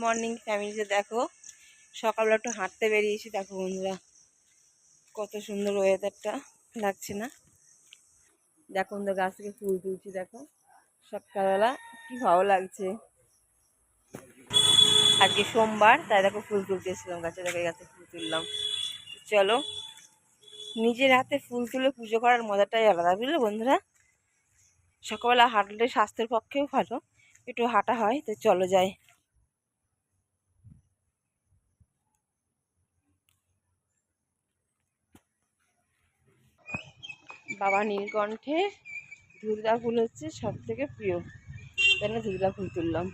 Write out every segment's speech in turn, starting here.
Morning ফ্যামিলিতে দেখো, সকালবেলা একটু হাঁটতে বেরিয়েছি। দেখো বন্ধুরা, কত সুন্দর ওয়েদারটা লাগছে না? দেখো বন্ধুরা, গাছ থেকে ফুল তুলছি, দেখো। সকালবেলা কি ভালো লাগছে। আজকে সোমবার, তাই দেখো ফুল তুলতে এসেছিলাম গাছে, দেখো গাছে ফুল তুললাম। চলো, নিজের হাতে ফুল তুলে পুজো করার মজাটাই আলাদা, বুঝলো বন্ধুরা? সকালবেলা হাঁটলে স্বাস্থ্যের পক্ষেও ভালো, একটু হাঁটা হয়, তো চলো যাই। বাবা নীলকণ্ঠে দুর্গা ফুল হচ্ছে সব থেকে প্রিয়। তাই না দুর্গা ফুল তুললাম?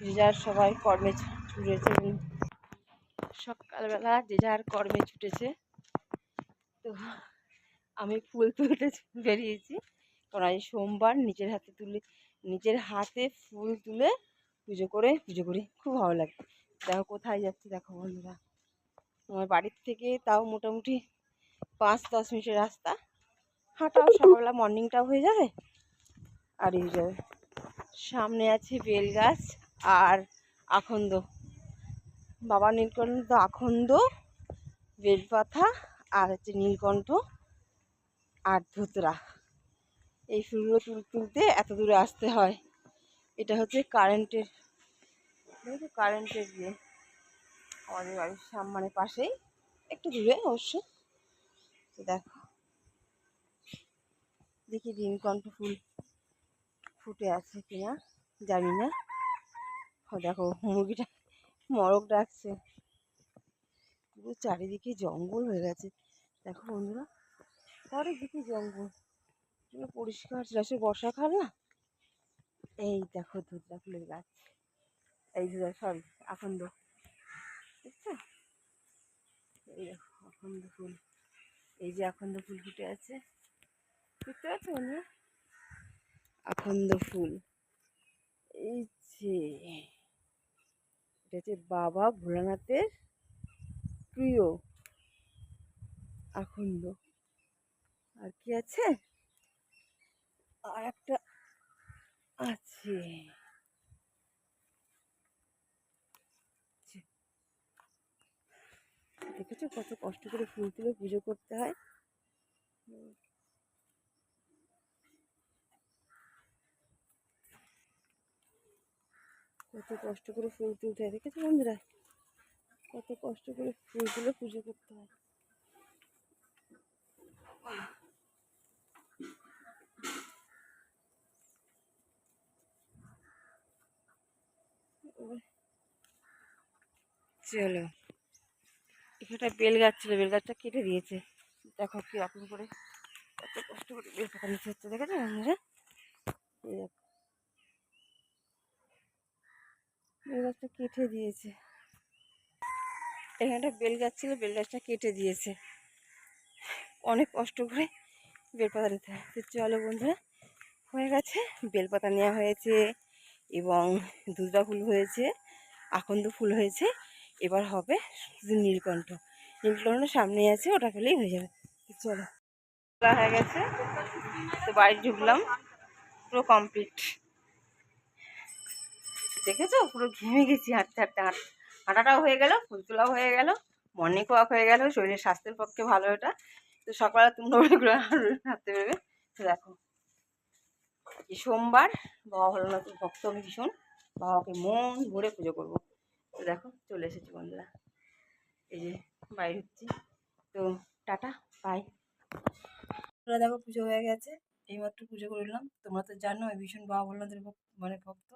যে যার সবাই কর্মে ছুটেছে সকালবেলা যে যার কর্মে ছুটেছে। তো আমি ফুল তুলতে বেরিয়েছি। কারণ আজ সোমবার নিজের হাতে তুলে, নিজের হাতে ফুল তুলে পুজো করে, পুজো করি। খুব ভালো লাগে। দেখো কোথায় যাচ্ছি দেখো বন্ধুরা। আমার বাড়ির থেকে তাও মোটামুটি পাঁচ দশ মিনিটের রাস্তা। হাঁটাও সকালবেলা মর্নিংটাও হয়ে যাবে। আর এই যাবে সামনে আছে বেল গাছ আর আখন্দ বাবা নীলকণ্ঠ আখন্দ বেলপাতা আর হচ্ছে নীলকণ্ঠ আর ধুতরা। এই ফুলগুলো তুল তুলতে এত দূরে আসতে হয়। এটা হচ্ছে কারেন্টের দেখো কারেন্টের ইয়ে। আমাদের বাড়ির সামনে পাশেই, একটু দূরে অবশ্য। দেখো। দেখি নীলকণ্ঠ ফুল ফুটে আছে কিনা, জানি না। ও দেখো, মুরগিটা মরক ডাকছে। পুরো চারিদিকে জঙ্গল হয়ে গেছে। দেখো বন্ধুরা, চারিদিকে জঙ্গল। পুরো পরিষ্কার সে বর্ষাকাল না? এই দেখো দুধলা ফুলের গাছ। এই দুধা সরি আখন্দ। এই দেখো, আখন্দ ফুল। এই যে আখন্দ ফুল ফুটে আছে। দেখতে পাচ্ছ বন্ধুরা আখন্দ ফুল। এই যে এটা হচ্ছে বাবা ভোলানাথের প্রিয় আখন্দ। আর কি আছে? আর একটা আছে। দেখেছ কত কষ্ট করে ফুল তুলে পুজো করতে হয়? কত কষ্ট করে ফুল তুলতে হয়। দেখেছ বন্ধুরা? কত কষ্ট করে ফুল তুলে পুজো করতে হয়। চলো। এখানটা বেল গাছ ছিল, বেল গাছটা কেটে দিয়েছে। দেখো কীরকম করে কত কষ্ট করে বেল পাতা নিচে হচ্ছে। দেখেছ বন্ধুরা এই দেখো বেল গাছটা কেটে দিয়েছে। এখানটা বেল গাছ ছিল, বেল গাছটা কেটে দিয়েছে। অনেক কষ্ট করে বেলপাতা নিতে হয়। তো চলো বন্ধুরা, হয়ে গেছে বেলপাতা নেওয়া হয়েছে এবং দুর্গা ফুল হয়েছে, আকন্দ ফুল হয়েছে। এবার হবে শুধু নীলকণ্ঠ। নীলকণ্ঠ সামনে আছে, ওটা ফেলেই হয়ে যাবে। চলো। হয়ে গেছে, তো বাড়ি ঢুকলাম, পুরো কমপ্লিট দেখেছ? পুরো ঘেমে গেছি হাঁটতে হাঁটতে হাঁট হাঁটাটাও হয়ে গেল, ফুল তোলাও হয়ে গেল মর্নিং ওয়াক হয়ে গেল, শরীরের স্বাস্থ্যের পক্ষে ভালো এটা। তো সকালে তোমরা ওইগুলো হাঁটতে পারবে। তো দেখো সোমবার, বাবা ভোলানাথের ভক্ত আমি ভীষণ। বাবাকে মন ভরে পুজো করব। তো দেখো, চলে এসেছি বন্ধুরা। এই যে, বাইরে হচ্ছি। তো টাটা বাই তোমরা দেখো, পুজো হয়ে গেছে। এইমাত্র পুজো করলাম তোমরা তো জানো ভীষণ বাবা ভোলানাথের মানে ভক্ত।